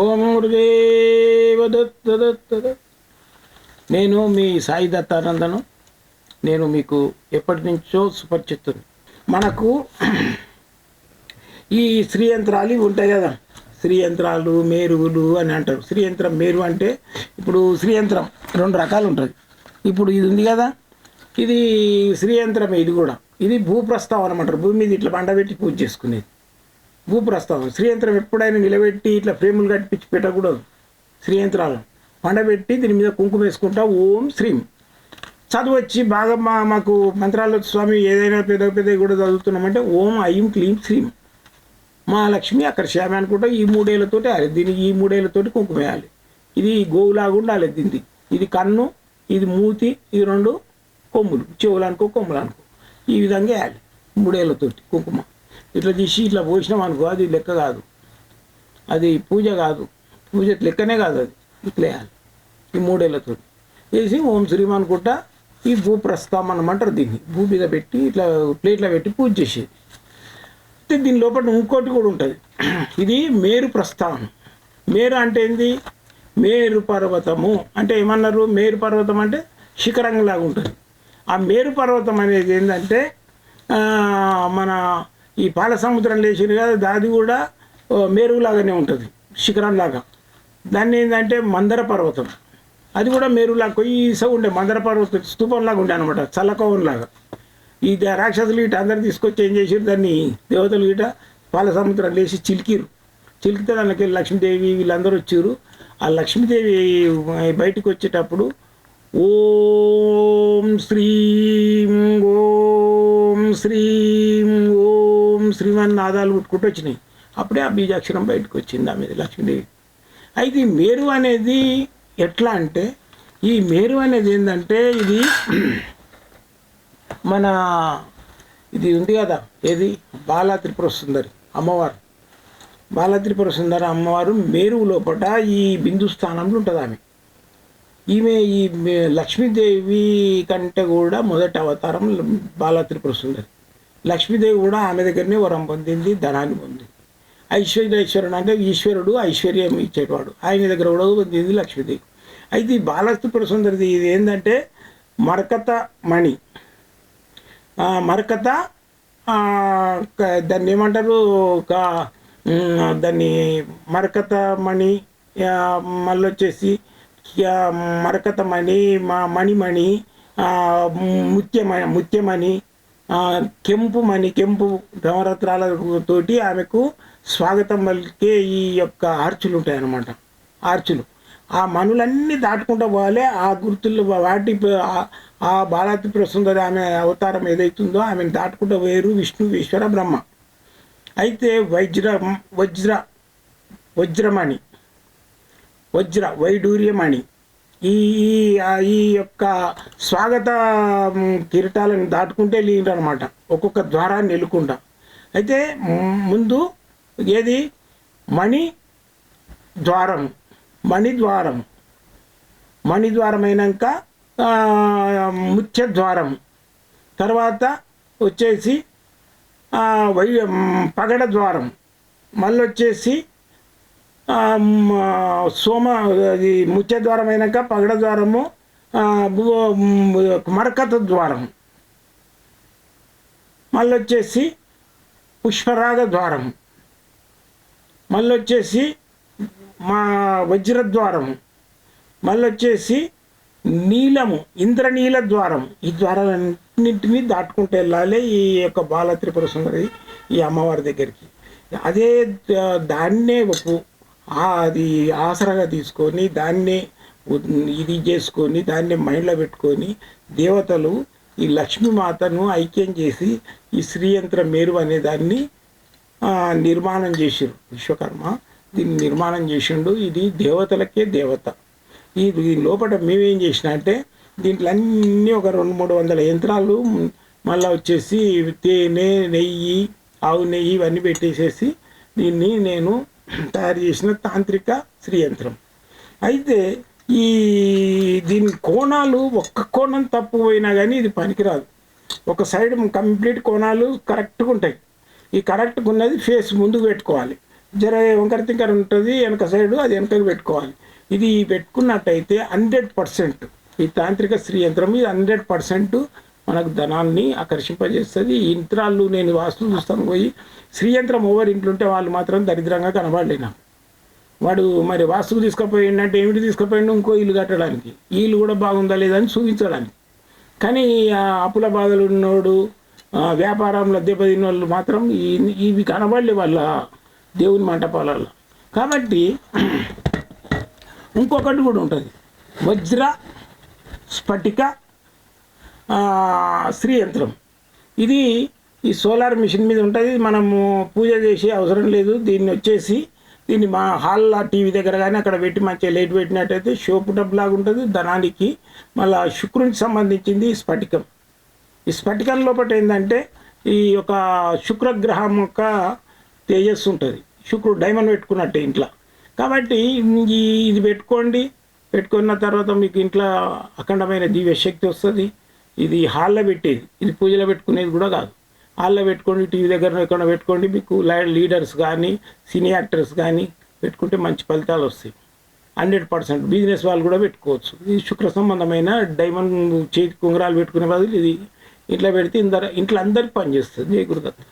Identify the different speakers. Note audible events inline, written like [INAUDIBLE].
Speaker 1: ఓం గురుదేవ దత్త దత్త నేను మీ సాయి దత్తానందను. నేను మీకు ఎప్పటి నుంచో సుపరిచితుని మనకు ఈ స్త్రీ యంత్రాలు ఇవి ఉంటాయి కదా. స్త్రీ యంత్రాలు మేరువులు అని అంటారు. స్త్రీ యంత్రం మేరు అంటే ఇప్పుడు స్త్రీ యంత్రం రెండు రకాలు ఉంటుంది ఇప్పుడు ఇది ఉంది కదా. ఇది స్త్రీ యంత్రమే ఇది కూడా. ఇది భూప్రస్తావన అంటారు భూమి మీద ఇట్లా పండబెట్టి పూజ చేసుకునేది. భూప్రస్తావన శ్రీయంత్రం ఎప్పుడైనా నిలబెట్టి ఇట్లా ఫ్రేములు కట్టించి పెట్టకూడదు. శ్రీయంత్రాలను పండబెట్టి దీని మీద కుంకుమ వేసుకుంటా ఓం శ్రీం. చదువు వచ్చి బాగా మా మాకు మంత్రాల స్వామి ఏదైనా పెద్ద పెద్ద కూడా చదువుతున్నామంటే ఓం ఐం క్లీం శ్రీం. మహాలక్ష్మి అక్కడ శ్యామి అనుకుంటా ఈ మూడేళ్ళతోటి వేయాలి దీనికి ఈ మూడేళ్ళతోటి కుంకుమ వేయాలి. ఇది గోవులాగా ఉండాలి దీనికి ఇది కన్ను ఇది మూతి ఇది రెండు కొమ్ములు. చెవులు అనుకో కొమ్ములు అనుకో. ఈ విధంగా వేయాలి. మూడేళ్ళతోటి కుంకుమ. ఇట్లా తీసి ఇట్లా పోసినాం అనుకో అది లెక్క కాదు. అది పూజ కాదు. పూజ లెక్కనే కాదు అది. ఇట్లా ఈ మూడేళ్ళతో. వేసి ఓం శ్రీమ్ అనుకుంటా ఈ భూ ప్రస్తాం దీన్ని. భూ మీద పెట్టి ఇట్లా ప్లేట్లో పెట్టి పూజ చేసేది. అంటే దీని లోపల ఇంకోటి కూడా ఉంటుంది. ఇది మేరు ప్రస్థానం. మేరు అంటే ఏంది? మేరు పర్వతము. అంటే ఏమన్నారు? మేరు పర్వతం అంటే శిఖరంలాగా ఉంటుంది. ఆ మేరు పర్వతం అనేది ఏంటంటే మన ఈ పాల సముద్రం లేచింది కదా దాది కూడా ఓ, మేరులాగానే ఉంటుంది శిఖరంలాగా. దాన్ని ఏంటంటే మందర పర్వతం. అది కూడా మేరులాగా కొయ్యిస ఉండే మందర పర్వతం స్తూపంలాగా ఉండే అనమాట చల్లకోవంలాగా ఈ రాక్షసులు ఇట అందరు తీసుకొచ్చి ఏం చేసారు దాన్ని దేవతలు ఇట పాల సముద్రం లేచి చిలికిరు చిలికితే దానికి లక్ష్మీదేవి వీళ్ళందరూ వచ్చారు ఆ లక్ష్మీదేవి బయటికి వచ్చేటప్పుడు ఓం శ్రీం ఓం శ్రీం ఓం శ్రీమాన్ నాదాలు ముట్టుకుంటూ వచ్చినాయి. అప్పుడే ఆ బీజాక్షరం బయటకు వచ్చింది ఆమె లక్ష్మీదేవి. అయితే ఈ మేరు అనేది ఎట్లా అంటే ఈ మేరు అనేది ఏంటంటే ఇది [CLEARS THROAT] మన ఇది ఉంది కదా ఏది? బాలా త్రిపుర సుందరి అమ్మవారు. బాలా త్రిపుర సుందరి అమ్మవారు మేరు లోపల ఈ బిందు స్థానంలో ఉంటుంది ఆమె. ఈమె ఈ లక్ష్మీదేవి కంటే కూడా మొదటి అవతారం బాలా త్రిపుర సుందరి. లక్ష్మీదేవి కూడా ఆమె దగ్గరనే వరం పొందింది ధనాన్ని పొందింది. ఐశ్వర్యేశ్వరుడు అంటే ఈశ్వరుడు ఐశ్వర్యం ఇచ్చేవాడు. ఆయన దగ్గర కూడా పొందింది లక్ష్మీదేవి. అయితే ఈ బాలా సుందరిది ఇది ఏంటంటే మరకత మణి. మరకత దాన్ని ఏమంటారు? ఒక దాన్ని మరకత మణి మళ్ళీ వచ్చేసి మరకత మణి మా మణిమణి ముత్యమ ముత్యమణి కెంపు మణి కెంపు తోటి ఆమెకు స్వాగతం పలికే ఈ యొక్క ఆర్చులు ఉంటాయి అన్నమాట ఆర్చులు. ఆ మనులన్నీ దాటుకుంటూ పోవాలి. ఆ గుర్తులు వాటి ఆ- ఆ బాలాత్రి సుందరి ఆమె అవతారం ఏదైతుందో ఆమెను దాటుకుంటూ వేరు విష్ణు ఈశ్వర బ్రహ్మ. అయితే వజ్ర వజ్ర వజ్రమణి. వజ్ర వైడూర్యమణి. ఈ ఈ- యొక్క స్వాగత కిరీటాలను దాటుకుంటే అనమాట ఒక్కొక్క ద్వారాన్ని ఎలుకుంటా అయితే ముందు ఏది? మణి ద్వారం. మణి ద్వారం. మణి ద్వారం అయినాక ముత్య ద్వారం. తర్వాత వచ్చేసి వై పగడ ద్వారం. మళ్ళీ వచ్చేసి సోమ అది ముత్య ద్వారం అయినాక పగడ ద్వారము మరకత ద్వారం. మళ్ళీ వచ్చేసి పుష్పరాగ ద్వారం. మళ్ళీ వచ్చేసి మా వజ్రద్వారం మళ్ళీ వచ్చేసి నీలము ఇంద్రనీల ద్వారం. ఈ ద్వారాలన్నింటినీ దాటుకుంటూ వెళ్ళాలి ఈ యొక్క బాల త్రిపుర సుందరి ఈ అమ్మవారి దగ్గరికి. అదే దాన్నే ఒక అది ఆసరాగా తీసుకొని దాన్నే ఇది చేసుకొని దాన్నే మైండ్లో పెట్టుకొని దేవతలు ఈ లక్ష్మీమాతను ఐక్యం చేసి ఈ శ్రీయంత్ర మేరు అనే దాన్ని నిర్మాణం చేసిరు విశ్వకర్మ. దీన్ని నిర్మాణం చేసిండు ఇది దేవతలకే దేవత. ఈ దీని లోపల మేమేం చేసిన అంటే దీంట్లో అన్నీ ఒక రెండు మూడు వందల యంత్రాలు మళ్ళీ వచ్చేసి తేనె నెయ్యి ఆవు నెయ్యి ఇవన్నీ పెట్టేసేసి దీన్ని నేను తయారు చేసిన తాంత్రిక శ్రీయంత్రం అయితే ఈ దీని కోణాలు ఒక్క కోణం తప్పు పోయినా కానీ ఇది పనికిరాదు. ఒక సైడ్ కంప్లీట్ కోణాలు కరెక్ట్గా ఉంటాయి. ఈ కరెక్ట్గా ఉన్నది ఫేస్ ముందుకు పెట్టుకోవాలి. జర వంకర తింకర ఉంటుంది వెనక సైడు అది వెనకకు పెట్టుకోవాలి. ఇది పెట్టుకున్నట్టయితే హండ్రెడ్ పర్సెంట్ ఈ తాంత్రిక స్త్రీ యంత్రం ఇది హండ్రెడ్ పర్సెంట్ మనకు ధనాన్ని ఆకర్షింపజేస్తుంది. ఈ యంత్రాలు నేను వాస్తు చూస్తాను పోయి స్త్రీ యంత్రం ఓవర్ ఇంట్లో ఉంటే వాళ్ళు మాత్రం దరిద్రంగా కనబడలేనా? వాడు మరి వాస్తుకు తీసుకుపోయిందంటే ఏమిటి తీసుకుపోయిండు? ఇంకో ఇల్లు కట్టడానికి. ఈ ఇల్లు కూడా బాగుందా లేదా అని చూపించడానికి. కానీ ఆ అప్పుల బాధలు ఉన్నోడు వ్యాపారం వ్యాపారంలో దెబ్బతిన్న వాళ్ళు మాత్రం ఇవి కనబడలే వాళ్ళ దేవుని మంటపాలలో కాబట్టి ఇంకొకటి కూడా ఉంటుంది. వజ్ర స్ఫటిక స్త్రీ యంత్రం. ఇది ఈ సోలార్ మిషన్ మీద ఉంటుంది. మనము పూజ చేసే అవసరం లేదు. దీన్ని వచ్చేసి దీన్ని మా హాల్లో టీవీ దగ్గర కానీ అక్కడ పెట్టి మంచిగా లైట్ పెట్టినట్టయితే షోపు డబ్బు లాగా ఉంటుంది. ధనానికి మళ్ళా శుక్రునికి సంబంధించింది ఈ స్ఫటికం. ఈ స్ఫటికం లోపల ఏంటంటే ఈ యొక్క శుక్రగ్రహం యొక్క తేజస్సు ఉంటుంది. శుక్రుడు డైమండ్ పెట్టుకున్నట్టే ఇంట్లో. కాబట్టి ఇది పెట్టుకోండి. పెట్టుకున్న తర్వాత మీకు ఇంట్లో అఖండమైన దివ్యశక్తి వస్తుంది. ఇది హాల్లో పెట్టేది. ఇది పూజలో పెట్టుకునేది కూడా కాదు. హాల్లో పెట్టుకోండి టీవీ దగ్గర ఎక్కడ పెట్టుకోండి మీకు లీడర్స్ కానీ సినీ యాక్టర్స్ కానీ పెట్టుకుంటే మంచి ఫలితాలు వస్తాయి. హండ్రెడ్ పర్సెంట్ బిజినెస్ వాళ్ళు కూడా పెట్టుకోవచ్చు. ఇది శుక్ర సంబంధమైన డైమండ్ చేతి కుంగరాలు పెట్టుకునే బదులు ఇది ఇంట్లో పెడితే ఇందర ఇంట్లో అందరికి పనిచేస్తుంది జయ గురుదత్త.